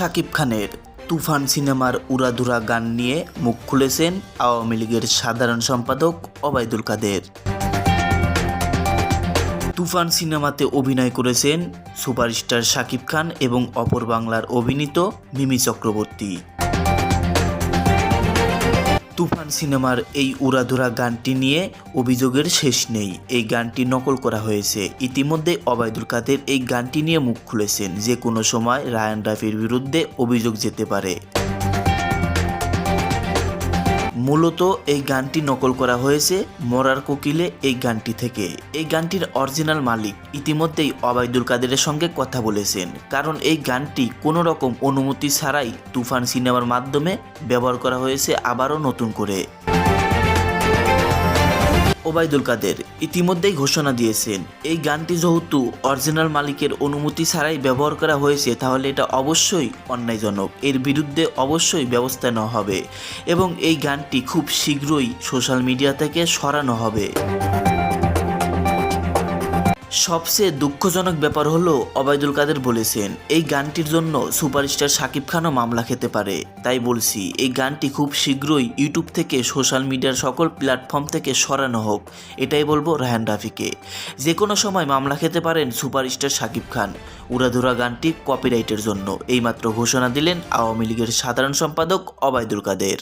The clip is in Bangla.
শাকিব খানের তুফান সিনেমার উড়াধুরা গান নিয়ে মুখ খুলেছেন আওয়ামী লীগের সাধারণ সম্পাদক অবায়দুল কাদের। তুফান সিনেমাতে অভিনয় করেছেন সুপারস্টার শাকিব খান এবং অপর বাংলার অভিনীত মিমি চক্রবর্তী। তুফান সিনেমার এই উড়াধুরা গানটি নিয়ে অভিযোগের শেষ নেই। এই গানটি নকল করা হয়েছে। ইতিমধ্যে অবায়দুল কাদের এই গানটি নিয়ে মুখ খুলেছেন। যে কোনো সময় রায়ান রাফির বিরুদ্ধে অভিযোগ যেতে পারে। মূলত এই গানটি নকল করা হয়েছে মরার কোকিলে এই গানটি থেকে। এই গানটির অরিজিনাল মালিক ইতিমধ্যেই অবায়দুল কাদেরের সঙ্গে কথা বলেছেন, কারণ এই গানটি কোনো রকম অনুমতি ছাড়াই তুফান সিনেমার মাধ্যমে ব্যবহার করা হয়েছে আবারও নতুন করে। ওবায়দুল কাদের ইতিমধ্যেই ঘোষণা দিয়েছেন, এই গানটি যেহেতু অরিজিনাল মালিকের অনুমতি ছাড়াই ব্যবহার করা হয়েছে, তাহলে এটা অবশ্যই অন্যায়জনক। এর বিরুদ্ধে অবশ্যই ব্যবস্থা নেওয়া হবে এবং এই গানটি খুব শীঘ্রই সোশ্যাল মিডিয়া থেকে সরানো হবে। সবচেয়ে দুঃখজনক ব্যাপার হলো অবায়দুল কাদের বলেছেন, এই গানটির জন্য সুপারস্টার শাকিব খানও মামলা খেতে পারে। তাই বলছি, এই গানটি খুব শীঘ্রই ইউটিউব থেকে, সোশ্যাল মিডিয়ার সকল প্ল্যাটফর্ম থেকে সরানো হোক। এটাই বলব রাহান রাফিকে। যে কোনো সময় মামলা খেতে পারেন সুপারস্টার শাকিব খান। উড়াধুরা গানটি কপিরাইটের জন্য। এইমাত্র ঘোষণা দিলেন আওয়ামী লীগের সাধারণ সম্পাদক অবায়দুল কাদের।